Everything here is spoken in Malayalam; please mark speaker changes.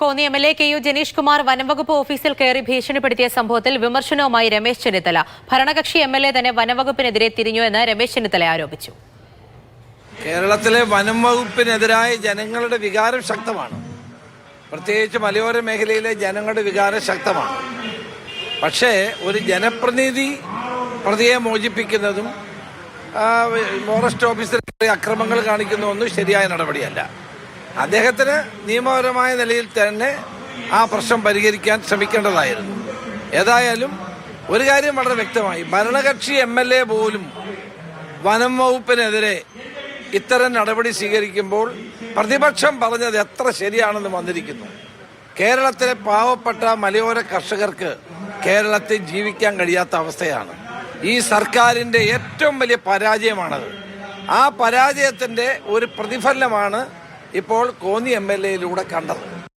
Speaker 1: Konni M L A K U Janeesh Kumar വനംവകുപ്പ് ഓഫീസിൽ കയറി ഭീഷണിപ്പെടുത്തിയ സംഭവത്തിൽ വിമർശനവുമായി രമേശ് ചെന്നിത്തല. ഭരണകക്ഷി എം എൽ എ തന്നെ വനംവകുപ്പിനെതിരെ തിരിഞ്ഞു എന്ന് രമേശ് ചെന്നിത്തല ആരോപിച്ചു.
Speaker 2: കേരളത്തിലെ വനം വകുപ്പിനെതിരായ ജനങ്ങളുടെ വികാരം ശക്തമാണ്. പ്രത്യേകിച്ച് മലയോര മേഖലയിലെ ജനങ്ങളുടെ വികാരം ശക്തമാണ്. പക്ഷേ ഒരു ജനപ്രതിനിധി പ്രതിയെ മോചിപ്പിക്കുന്നതും ഫോറസ്റ്റ് ഓഫീസർ അക്രമങ്ങൾ കാണിക്കുന്നതൊന്നും ശരിയായ നടപടിയല്ല. അദ്ദേഹത്തിന് നിയമപരമായ നിലയിൽ തന്നെ ആ പ്രശ്നം പരിഹരിക്കാൻ ശ്രമിക്കേണ്ടതായിരുന്നു. ഏതായാലും ഒരു കാര്യം വളരെ വ്യക്തമായി. ഭരണകക്ഷി എം എൽ എ പോലും വനം വകുപ്പിനെതിരെ ഇത്തരം നടപടി സ്വീകരിക്കുമ്പോൾ പ്രതിപക്ഷം പറഞ്ഞത് എത്ര ശരിയാണെന്ന് വന്നിരിക്കുന്നു. കേരളത്തിലെ പാവപ്പെട്ട മലയോര കർഷകർക്ക് കേരളത്തിൽ ജീവിക്കാൻ കഴിയാത്ത അവസ്ഥയാണ്. ഈ സർക്കാരിന്റെ ഏറ്റവും വലിയ പരാജയമാണത്. ആ പരാജയത്തിന്റെ ഒരു പ്രതിഫലനമാണ് ഇപ്പോൾ കോന്നി എം എൽ എയിലൂടെ കണ്ടത്.